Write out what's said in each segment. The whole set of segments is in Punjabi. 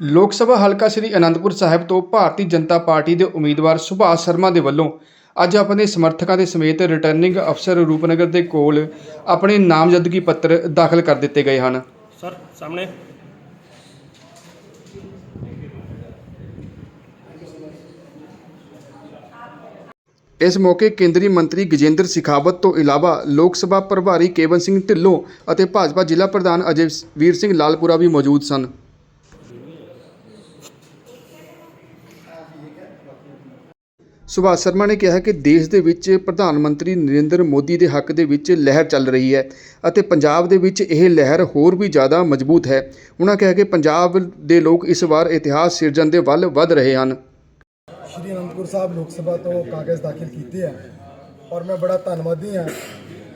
ਲੋਕ ਸਭਾ ਹਲਕਾ ਸ੍ਰੀ ਅਨੰਦਪੁਰ ਸਾਹਿਬ ਤੋਂ ਭਾਰਤੀ ਜਨਤਾ ਪਾਰਟੀ ਦੇ ਉਮੀਦਵਾਰ ਸੁਭਾਸ਼ ਸ਼ਰਮਾ ਦੇ ਵੱਲੋਂ ਅੱਜ ਆਪਣੇ ਸਮਰਥਕਾਂ ਦੇ ਸਮੇਤ ਰਿਟਰਨਿੰਗ ਅਫਸਰ ਰੂਪਨਗਰ ਦੇ ਕੋਲ ਆਪਣੇ ਨਾਮਜ਼ਦਗੀ ਪੱਤਰ ਦਾਖਲ ਕਰ ਦਿੱਤੇ ਗਏ ਹਨ। ਸਰ ਸਾਹਮਣੇ। ਇਸ ਮੌਕੇ ਕੇਂਦਰੀ ਮੰਤਰੀ ਗਜੇਂਦਰ ਸਿਖਾਵਤ ਤੋਂ ਇਲਾਵਾ ਲੋਕ ਸਭਾ ਪ੍ਰਭਾਰੀ ਕੇਵਨ ਸਿੰਘ ਢਿੱਲੋਂ ਅਤੇ ਭਾਜਪਾ ਜ਼ਿਲ੍ਹਾ ਪ੍ਰਧਾਨ ਅਜੇ ਵੀਰ ਸਿੰਘ ਲਾਲਪੁਰਾ ਵੀ ਮੌਜੂਦ ਸਨ। ਸੁਭਾਸ਼ ਸ਼ਰਮਾ ਨੇ ਕਿਹਾ ਕਿ ਦੇਸ਼ ਦੇ ਵਿੱਚ ਪ੍ਰਧਾਨ ਮੰਤਰੀ ਨਰਿੰਦਰ ਮੋਦੀ ਦੇ ਹੱਕ ਦੇ ਵਿੱਚ ਲਹਿਰ ਚੱਲ ਰਹੀ ਹੈ ਅਤੇ ਪੰਜਾਬ ਦੇ ਵਿੱਚ ਇਹ ਲਹਿਰ ਹੋਰ ਵੀ ਜ਼ਿਆਦਾ ਮਜ਼ਬੂਤ ਹੈ। ਉਹਨਾਂ ਕਿਹਾ ਕਿ ਪੰਜਾਬ ਦੇ ਲੋਕ ਇਸ ਵਾਰ ਇਤਿਹਾਸ ਸਿਰਜਣ ਦੇ ਵੱਲ ਵੱਧ ਰਹੇ ਹਨ। ਸ਼੍ਰੀ ਅਨੰਦਪੁਰ ਸਾਹਿਬ ਲੋਕ ਸਭਾ ਤੋਂ ਕਾਗਜ਼ ਦਾਖਲ ਕੀਤੇ ਆ ਔਰ ਮੈਂ ਬੜਾ ਧੰਨਵਾਦੀ ਹਾਂ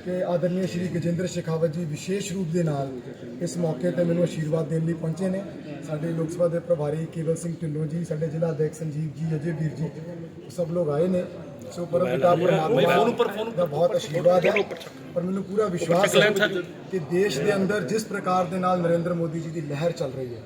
ਕਿ ਆਦਰਨੀय ਸ਼੍ਰੀ ਗਜੇਂਦਰ ਸ਼ੇਖਾਵਤ ਜੀ ਵਿਸ਼ੇਸ਼ ਰੂਪ ਦੇ ਨਾਲ ਇਸ ਮੌਕੇ ਤੇ ਮੈਨੂੰ ਆਸ਼ੀਰਵਾਦ ਦੇਣ ਲਈ ਪਹੁੰਚੇ ਨੇ। ਸਾਡੇ ਲੋਕ ਸਭਾ ਦੇ ਪ੍ਰਭਾਰੀ ਕੇਵਲ ਸਿੰਘ ਢਿੱਲੋਂ ਜੀ ਸਾਡੇ ਜ਼ਿਲ੍ਹਾ ਅਧਿਕਾਰੀ ਸੰਜੀਵ ਜੀ ਅਜੇ ਵੀਰ ਜੀ ਸਭ ਲੋਕ ਆਏ ਨੇ। ਸੋ ਪਰਮ ਪਿਤਾ ਪਰਮਾਤਮਾ ਦਾ ਬਹੁਤ ਆਸ਼ੀਰਵਾਦ ਹੈ। ਪਰ ਮੈਨੂੰ ਪੂਰਾ ਵਿਸ਼ਵਾਸ ਹੈ ਕਿ ਦੇਸ਼ ਦੇ ਅੰਦਰ ਜਿਸ ਪ੍ਰਕਾਰ ਦੇ ਨਾਲ ਨਰਿੰਦਰ ਮੋਦੀ ਜੀ ਦੀ ਲਹਿਰ ਚੱਲ ਰਹੀ ਹੈ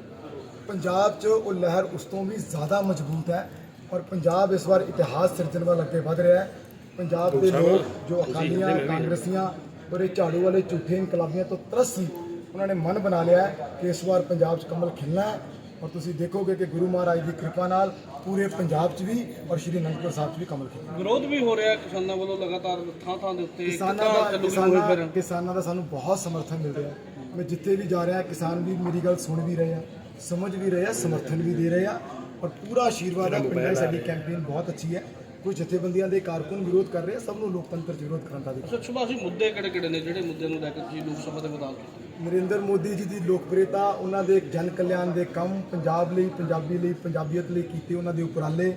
ਪੰਜਾਬ 'ਚ ਉਹ ਲਹਿਰ ਉਸ ਤੋਂ ਵੀ ਜ਼ਿਆਦਾ ਮਜ਼ਬੂਤ ਹੈ ਔਰ ਪੰਜਾਬ ਇਸ ਵਾਰ ਇਤਿਹਾਸ ਸਿਰਜਣ ਵੱਲ ਅੱਗੇ ਵਧ ਰਿਹਾ ਹੈ। ਪੰਜਾਬ ਦੇ ਲੋਕ ਜੋ ਅਕਾਲੀਆਂ ਕਾਂਗਰਸੀਆਂ ਔਰ ਇਹ ਝਾੜੂ ਵਾਲੇ ਝੂਠੇ ਇਨਕਲਾਬੀਆਂ ਤੋਂ ਤਰਸ ਸੀ ਉਹਨਾਂ ਨੇ ਮਨ ਬਣਾ ਲਿਆ ਹੈ ਕਿ ਇਸ ਵਾਰ ਪੰਜਾਬ 'ਚ ਕਮਲ ਖਿਲਣਾ ਹੈ। ਔਰ ਤੁਸੀਂ ਦੇਖੋਗੇ ਕਿ ਗੁਰੂ ਮਹਾਰਾਜ ਦੀ ਕਿਰਪਾ ਨਾਲ ਪੂਰੇ ਪੰਜਾਬ 'ਚ ਵੀ ਔਰ ਸ਼੍ਰੀ ਅਨੰਦਪੁਰ ਸਾਹਿਬ 'ਚ ਵੀ ਕਮਲ ਖਿਲਣਾ। ਵਿਰੋਧ ਵੀ ਹੋ ਰਿਹਾ ਕਿਸਾਨਾਂ ਵੱਲੋਂ ਲਗਾਤਾਰ ਥਾਂ ਥਾਂ ਦੇ ਉੱਤੇ ਕਿਸਾਨਾਂ ਦਾ ਕਿਸਾਨਾਂ ਕਿਸਾਨਾਂ ਦਾ ਸਾਨੂੰ ਬਹੁਤ ਸਮਰਥਨ ਮਿਲ ਰਿਹਾ। ਹੈ ਮੈਂ ਜਿੱਥੇ ਵੀ ਜਾ ਰਿਹਾ ਕਿਸਾਨ ਵੀ ਮੇਰੀ ਗੱਲ ਸੁਣ ਵੀ ਰਹੇ ਆ ਸਮਝ ਵੀ ਰਹੇ ਆ ਸਮਰਥਨ ਵੀ ਦੇ ਰਹੇ ਆ। ਔਰ ਪੂਰਾ ਆਸ਼ੀਰਵਾਦ ਹੈ ਪਿੰਡਾਂ ਸਾਡੀ ਕੈਂਪੇਨ ਬਹੁਤ ਅੱਛੀ ਹੈ। ਕੁਝ ਜਥੇਬੰਦੀਆਂ ਦੇ ਕਾਰਕੁਨ ਵਿਰੋਧ ਕਰ ਰਹੇ ਆ ਸਭ ਨੂੰ ਲੋਕਤੰਤਰ 'ਚ ਵਿਰੋਧ ਕਰਨ ਦਾ ਅਧਿਕਾਰ। ਅੱਛਾ ਸੁਭਾਸ਼ ਜੀ ਮੁੱਦੇ ਕਿਹੜੇ ਕਿਹੜੇ ਨੇ ਜਿਹੜੇ ਮੁੱਦਿਆਂ ਨੂੰ ਲੈ ਕੇ ਤੁਸੀਂ ਲੋਕ ਸਭਾ ਦੇ ਮੈਦਾਨ ਨਰਿੰਦਰ ਮੋਦੀ ਜੀ ਦੀ ਲੋਕਪ੍ਰਿਯਤਾ ਉਹਨਾਂ ਦੇ ਜਨ ਕਲਿਆਣ ਦੇ ਕੰਮ ਪੰਜਾਬ ਲਈ ਪੰਜਾਬੀ ਲਈ ਪੰਜਾਬੀਅਤ ਲਈ ਕੀਤੇ ਉਹਨਾਂ ਦੇ ਉਪਰਾਲੇ।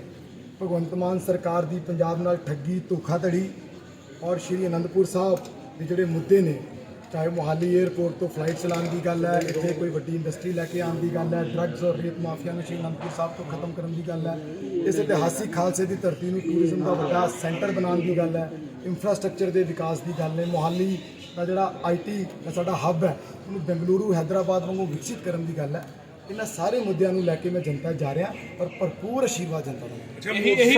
ਭਗਵੰਤ ਮਾਨ ਸਰਕਾਰ ਦੀ ਪੰਜਾਬ ਨਾਲ ਠੱਗੀ ਧੋਖਾਧੜੀ ਔਰ ਸ਼੍ਰੀ ਅਨੰਦਪੁਰ ਸਾਹਿਬ ਦੇ ਜਿਹੜੇ ਮੁੱਦੇ ਨੇ ਚਾਹੇ ਮੋਹਾਲੀ 에ਅਰਪੋਰਟ ਤੋਂ ਫਲਾਈਟ ਚਲਾਉਣ ਦੀ ਗੱਲ ਹੈ, ਇੱਥੇ ਕੋਈ ਵੱਡੀ ਇੰਡਸਟਰੀ ਲੈ ਕੇ ਆਉਣ ਦੀ ਗੱਲ ਹੈ ਡਰੱਗਸ ਔਰ ਰੇਪ ਮਾਫੀਆ ਨੂੰ ਸ਼੍ਰੀ ਅਨੰਦਪੁਰ ਸਾਹਿਬ ਤੋਂ ਖਤਮ ਕਰਨ ਦੀ ਗੱਲ ਹੈ, ਇਸ ਇਤਿਹਾਸਿਕ ਖਾਲਸੇ ਦੀ ਧਰਤੀ ਨੂੰ ਟੂਰਿਜ਼ਮ ਦਾ ਵੱਡਾ ਸੈਂਟਰ ਬਣਾਉਣ ਦੀ ਗੱਲ ਹੈ ਇਨਫਰਾਸਟ੍ਰਕਚਰ ਦੇ ਵਿਕਾਸ ਦੀ ਗੱਲ ਹੈ, ਮੋਹਾਲੀ ਦਾ ਜਿਹੜਾ ਆਈਟੀ ਦਾ ਸਾਡਾ ਹੱਬ ਹੈ, ਉਹਨੂੰ ਬੈਂਗਲੁਰੂ, ਹੈਦਰਾਬਾਦ ਵਾਂਗੂ ਵਿਕਸਿਤ ਕਰਨ ਦੀ ਗੱਲ ਹੈ, ਇਹਨਾਂ ਸਾਰੇ ਮੁੱਦਿਆਂ ਨੂੰ ਲੈ ਕੇ ਮੈਂ ਜਨਤਾ ਜਾ ਰਿਹਾ ਔਰ ਭਰਪੂਰ ਆਸ਼ੀਰਵਾਦ ਜਨਤਾ ਦਾ। ਇਹੀ ਇਹੀ